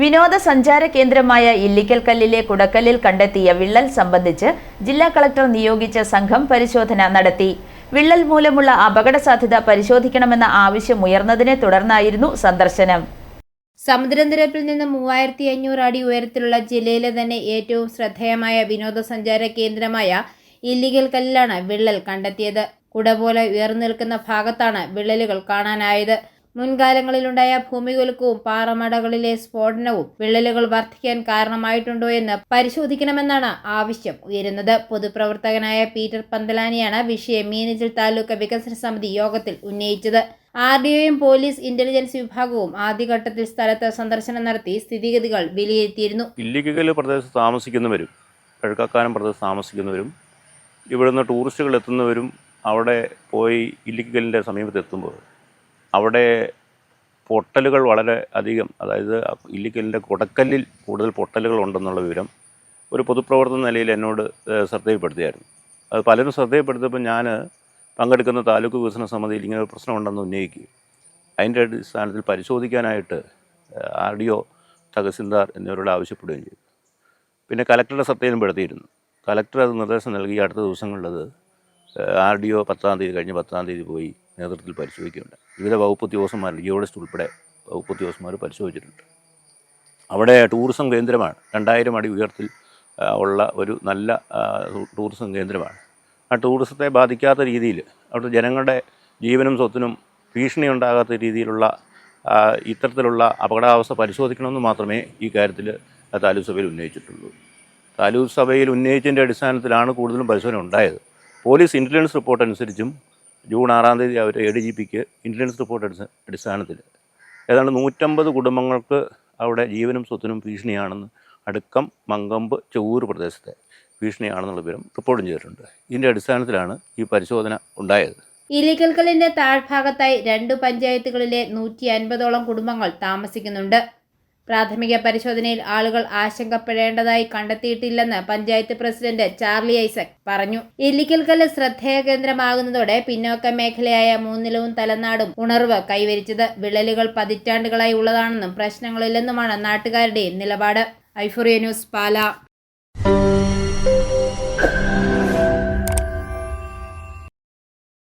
വിനോദസഞ്ചാര കേന്ദ്രമായ ഇല്ലിക്കൽ കല്ലിലെ കുടക്കല്ലിൽ കണ്ടെത്തിയ വിള്ളൽ സംബന്ധിച്ച് ജില്ലാ കളക്ടർ നിയോഗിച്ച സംഘം പരിശോധന നടത്തി. വിള്ളൽ മൂലമുള്ള അപകട സാധ്യത പരിശോധിക്കണമെന്ന ആവശ്യം ഉയർന്നതിനെ തുടർന്നായിരുന്നു സന്ദർശനം. സമുദ്രനിരപ്പിൽ നിന്ന് മൂവായിരത്തി അഞ്ഞൂറ് അടി ഉയരത്തിലുള്ള ജില്ലയിലെ തന്നെ ഏറ്റവും ശ്രദ്ധേയമായ വിനോദസഞ്ചാര കേന്ദ്രമായ ഇല്ലിഗൽ കല്ലിലാണ് വിള്ളൽ കണ്ടെത്തിയത്. കുട പോലെ ഉയർന്നു നിൽക്കുന്ന ഭാഗത്താണ് വിള്ളലുകൾ കാണാനായത്. മുൻകാലങ്ങളിലുണ്ടായ ഭൂമികുലുക്കവും പാറമടകളിലെ സ്ഫോടനവും വിള്ളലുകൾ വർദ്ധിക്കാൻ കാരണമായിട്ടുണ്ടോ എന്ന് പരിശോധിക്കണമെന്നാണ് ആവശ്യം ഉയരുന്നത്. പൊതുപ്രവർത്തകനായ പീറ്റർ പന്തലാനിയാണ് വിഷയം മീനച്ചിൽ താലൂക്ക് വികസന സമിതി യോഗത്തിൽ ഉന്നയിച്ചത്. ആർ ഡി ഒയും പോലീസ് ഇന്റലിജൻസ് വിഭാഗവും ആദ്യഘട്ടത്തിൽ സ്ഥലത്ത് സന്ദർശനം നടത്തി സ്ഥിതിഗതികൾ വിലയിരുത്തിയിരുന്നു. പ്രദേശത്ത് താമസിക്കുന്നവരും കിഴക്കക്കാനം പ്രദേശത്ത് താമസിക്കുന്നവരും ഇവിടുന്ന് ടൂറിസ്റ്റുകൾ എത്തുന്നവരും അവിടെ പോയി ഇല്ലിക്കലിന്റെ സമീപത്ത് എത്തുമ്പോൾ അവിടെ പൊട്ടലുകൾ വളരെ അധികം അതായത് ഇല്ലിക്കലിന്റെ കൊടക്കല്ലിൽ കൂടുതൽ പൊട്ടലുകൾ ഉണ്ടെന്നുള്ള വിവരം ഒരു പൊതുപ്രവർത്തന നിലയിൽ എന്നോട് ശ്രദ്ധയിൽപ്പെടുത്തിയായിരുന്നു. അത് പലരും ശ്രദ്ധയിൽപ്പെടുത്തിയപ്പോൾ ഞാൻ പങ്കെടുക്കുന്ന താലൂക്ക് വികസന സമിതിയിൽ ഇങ്ങനെ ഒരു പ്രശ്നമുണ്ടെന്ന് ഉന്നയിക്കുകയും അതിന്റെ അടിസ്ഥാനത്തിൽ പരിശോധിക്കാനായിട്ട് ആർ ഡി ഒ തഹസിൽദാർ എന്നിവരോട് ആവശ്യപ്പെടുകയും ചെയ്തു. പിന്നെ കലക്ടറുടെ ശ്രദ്ധയിലും പെടുത്തിയിരുന്നു കലക്ടർ അത് നിർദ്ദേശം നൽകി അടുത്ത ദിവസങ്ങളിലത് ആർ ഡി ഒ പത്താം തീയതി കഴിഞ്ഞ് പത്താം തീയതി പോയി നേതൃത്വത്തിൽ പരിശോധിക്കുന്നുണ്ട്. വിവിധ വകുപ്പ് ഉദ്യോഗസ്ഥന്മാർ ജിയോളജിസ്റ്റ് ഉൾപ്പെടെ വകുപ്പ് ഉദ്യോഗസ്ഥന്മാർ പരിശോധിച്ചിട്ടുണ്ട്. അവിടെ ടൂറിസം കേന്ദ്രമാണ്. രണ്ടായിരം അടി ഉയരത്തിൽ ഉള്ള ഒരു നല്ല ടൂറിസം കേന്ദ്രമാണ്. ആ ടൂറിസത്തെ ബാധിക്കാത്ത രീതിയിൽ അവിടുത്തെ ജനങ്ങളുടെ ജീവനും സ്വത്തിനും ഭീഷണി ഉണ്ടാകാത്ത രീതിയിലുള്ള ഇത്തരത്തിലുള്ള അപകടാവസ്ഥ പരിശോധിക്കണമെന്ന് മാത്രമേ ഈ കാര്യത്തിൽ താലൂക്ക് സഭയിൽ ഉന്നയിച്ചിട്ടുള്ളൂ. താലൂക്ക് സഭയിൽ ഉന്നയിച്ചതിന്റെ അടിസ്ഥാനത്തിലാണ് കൂടുതലും പരിശോധന ഉണ്ടായത്. പോലീസ് ഇന്റലിജൻസ് റിപ്പോർട്ട് അനുസരിച്ചും ജൂൺ ആറാം തീയതി അവർ എ ഡി ജി പിക്ക് ഇന്റലിജൻസ് റിപ്പോർട്ട് അടിസ്ഥ- അടിസ്ഥാനത്തിൽ ഏതാണ്ട് നൂറ്റമ്പത് കുടുംബങ്ങൾക്ക് അവിടെ ജീവനും സ്വത്തിനും ഭീഷണിയാണെന്ന് അടുക്കം മങ്കമ്പ് ചൊവ്വൂർ പ്രദേശത്തെ ഭീഷണിയാണെന്നുള്ള വിവരം റിപ്പോർട്ടും ചെയ്തിട്ടുണ്ട്. ഇതിന്റെ അടിസ്ഥാനത്തിലാണ് ഈ പരിശോധന ഉണ്ടായത്. ഇലിക്കൽക്കലിന്റെ താഴ്ഭാഗത്തായി രണ്ടു പഞ്ചായത്തുകളിലെ നൂറ്റി അൻപതോളം കുടുംബങ്ങൾ താമസിക്കുന്നുണ്ട്. പ്രാഥമിക പരിശോധനയിൽ ആളുകൾ ആശങ്കപ്പെടേണ്ടതായി കണ്ടെത്തിയിട്ടില്ലെന്ന് പഞ്ചായത്ത് പ്രസിഡന്റ് ചാർലി ഐസക് പറഞ്ഞു. ഇല്ലിക്കൽക്കല്ല് ശ്രദ്ധേയ കേന്ദ്രമാകുന്നതോടെ പിന്നോക്ക മേഖലയായ മൂന്നിലവും തലനാടും ഉണർവ് കൈവരിച്ചത്. വിള്ളലുകൾ പതിറ്റാണ്ടുകളായി ഉള്ളതാണെന്നും പ്രശ്നങ്ങളില്ലെന്നുമാണ് നാട്ടുകാരുടെ നിലപാട്. ഐഫോറിയ ന്യൂസ് പാല.